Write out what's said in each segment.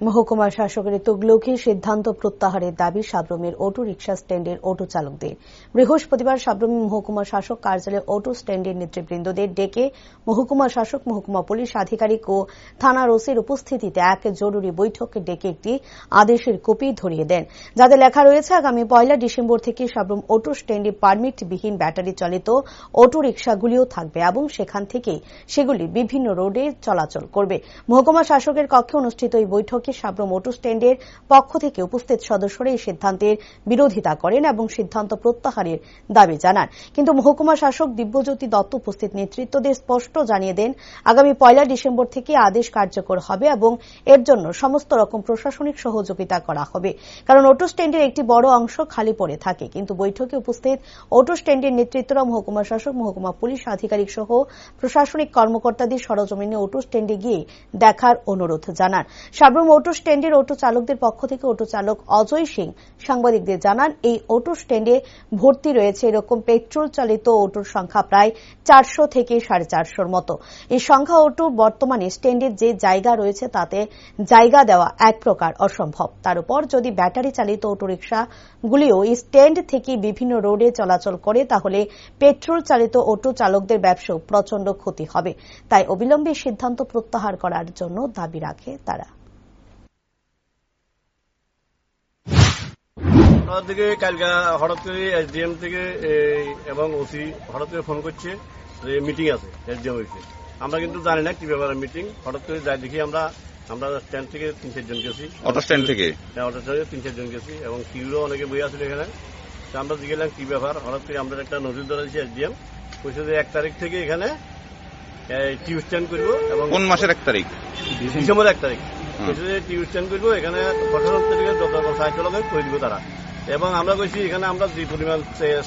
মহকুমা শাসকের তুগলকি সিদ্ধান্ত প্রত্যাহারের দাবি সাব্রমের অটো রিক্সা স্ট্যান্ডের অটো চালকদের। বৃহস্পতিবার সাব্রমী মহকুমা শাসক কার্যালয়ে অটো স্ট্যান্ডের নেতৃবৃন্দদের ডেকে মহকুমা শাসক, মহকুমা পুলিশ আধিকারিক ও থানার ওসির উপস্থিতিতে এক জরুরি বৈঠকে ডেকে একটি আদেশের কপি ধরিয়ে দেন। যাতে লেখা রয়েছে, আগামী পয়লা ডিসেম্বর থেকে সাব্রম অটো স্ট্যান্ডে পারমিটবিহীন ব্যাটারি চালিত অটো রিক্সাগুলিও থাকবে এবং সেখান থেকে সেগুলি বিভিন্ন রোডে চলাচল করবে। মহকুমা শাসকের কক্ষে অনুষ্ঠিত এই বৈঠকে সাব্রম অটো স্ট্যান্ডের পক্ষ থেকে উপস্থিত সদস্যরা এই সিদ্ধান্তের বিরোধিতা করেন এবং সিদ্ধান্ত প্রত্যাহারের দাবি জানান। কিন্তু মহকুমা শাসক দিব্যজ্যোতি দত্ত উপস্থিত নেতৃত্বদের স্পষ্ট জানিয়ে দেন, আগামী পয়লা ডিসেম্বর থেকে আদেশ কার্যকর হবে এবং এর জন্য সমস্ত রকম প্রশাসনিক সহযোগিতা করা হবে। কারণ অটো স্ট্যান্ডের একটি বড় অংশ খালি পড়ে থাকে। কিন্তু বৈঠকে উপস্থিত অটো স্ট্যান্ডের নেতৃত্বরা মহকুমা শাসক, মহকুমা পুলিশ আধিকারিক সহ প্রশাসনিক কর্মকর্তাদের সরজমিনে অটো স্ট্যান্ডে গিয়ে দেখার অনুরোধ জানান। সাবরুম অটো স্ট্যান্ডের অটো চালকদের পক্ষ থেকে অটো চালক অজয় সিং সাংবাদিকদের জানান, এই অটো স্ট্যান্ডে ভর্তি রয়েছে এরকম পেট্রোল চালিত অটোর সংখ্যা প্রায় চারশো থেকে সাড়ে চারশোর মতো। এই সংখ্যা অটো বর্তমানে স্ট্যান্ডের যে জায়গা রয়েছে তাতে জায়গা দেওয়া এক প্রকার অসম্ভব। তার উপর যদি ব্যাটারি চালিত অটোরিকশাগুলিও এই স্ট্যান্ড থেকে বিভিন্ন রোডে চলাচল করে, তাহলে পেট্রোল চালিত অটো চালকদের ব্যবসাও প্রচণ্ড ক্ষতি হবে। তাই অবিলম্বে সিদ্ধান্ত প্রত্যাহার করার জন্য দাবি রাখে তারা। আপনার থেকে কালকে হঠাৎ করে এসডিএম থেকে এবং ওসি হঠাৎ করে ফোন করছে যে মিটিং আছে এসডিএম অফিসে আমরা কিন্তু জানি না কি ব্যাপারে মিটিং। হঠাৎ করে যাই দেখি আমরা আমরা স্ট্যান্ড থেকে তিন চারজন গেছি অটো স্ট্যান্ড থেকে? হ্যাঁ অটো স্ট্যান্ডে তিন চারজন গেছি এবং কিউরও অনেকে বই আসলে এখানে। তো আমরা জিজ্ঞেলাম কি ব্যাপার? হঠাৎ করে আমরা একটা নজর ধরেছি এসডিএম। কইছে যে এক তারিখ থেকে এখানে টিউ স্ট্যান্ড করব এবং কোন মাসের এক তারিখ? ডিসেম্বর এক তারিখ। যে টিউ স্ট্যান্ড করব এখানে প্রশাসন থেকে যত সাহায্য লাগে করে দিব তারা। এবং আমরা কইছি, এখানে আমরা যে পরিমাণ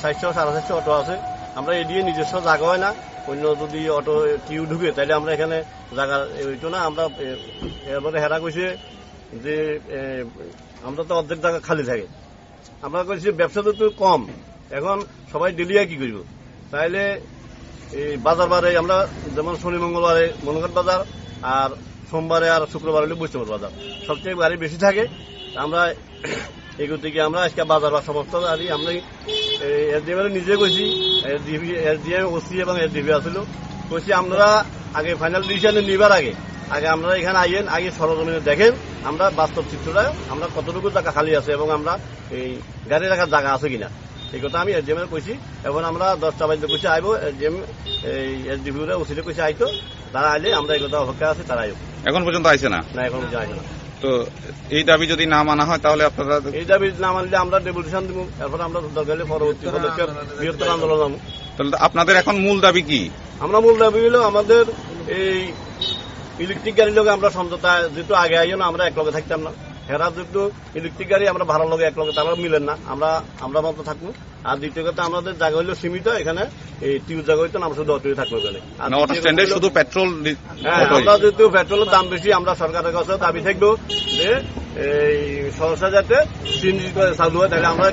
সাতশো সাড়ে সাতশো অটো আছে, আমরা এদিকে নিজস্ব জায়গা হয় না। অন্য যদি অটো টিউ ঢুকে তাহলে আমরা এখানে জায়গা ওইটো না। আমরা এরপরে হেরা কইছে যে আমরা তো অর্ধেক জায়গা খালি থাকে। আমরা কইছি, ব্যবসা তো কম। এখন সবাই ডেলিয়া কি করব তাইলে এই বাজার বারে আমরা যেমন শনি, মঙ্গলবারে মনঘাট বাজার, আর সোমবারে আর শুক্রবার হলে বৈষ্ণব বাজার। সবচেয়ে গাড়ি বেশি থাকে। আমরা এগুলো থেকে আমরা আজকে বাজার বা সমস্ত গাড়ি আমরা এসডিএম নিজে কইছি এসডিএম ওসি এবং এসডিপি আসলো। কইছি আমরা আগে ফাইনাল ডিসিশন নিবার আগে আগে আমরা এখানে আইয়েন আগে সরজমিনে দেখেন আমরা বাস্তব চিত্রটা আমরা কতটুকু জায়গা খালি আছে এবং আমরা এই গাড়ি রাখার জায়গা আছে কিনা। এই কথা আমি এসডিএম এর কইছি। এবং আমরা দশটা বাজে কইছি আইব এসডিএম এই এসডিপি ওসিলে কইছি আইতো তারা আইলে আমরা এই কথা অপেক্ষা আছে তারা আইব এখন পর্যন্ত আইছে না? না এখন যাই না। তো এই দাবি যদি না মানা হয় তাহলে আপনারা এই দাবি না মানলে আমরা ডেপুটেশন দিব। এরপর আমরা দরকার পরবর্তী পদক্ষেপ বৃহত্তর আন্দোলন যাব তাহলে আপনাদের এখন মূল দাবি কি? আমরা মূল দাবি হলো আমাদের এই ইলেকট্রিক গাড়ির লোক আমরা সমঝোতা যেহেতু আগে আইন আমরা এক লগে থাকতাম না। হেরা দুটো ইলেকট্রিক গাড়ি আমরা ভাড়া লগে এক লগে তারা মিলেন না। আমরা আমরা মতো থাকব। আর দ্বিতীয় কথা আমাদের জায়গা হলো সীমিত এখানে এই টিউ জায়গা হইতো আমরা শুধু অটোই থাকব এখানে। স্ট্যান্ডে শুধু পেট্রোল হ্যাঁ আমরা যেহেতু পেট্রোলের দাম বেশি আমরা সরকারের কাছে দাবি থাকব যে এই সরসা যাতে সিএনজি চালু হয় তাহলে আমরা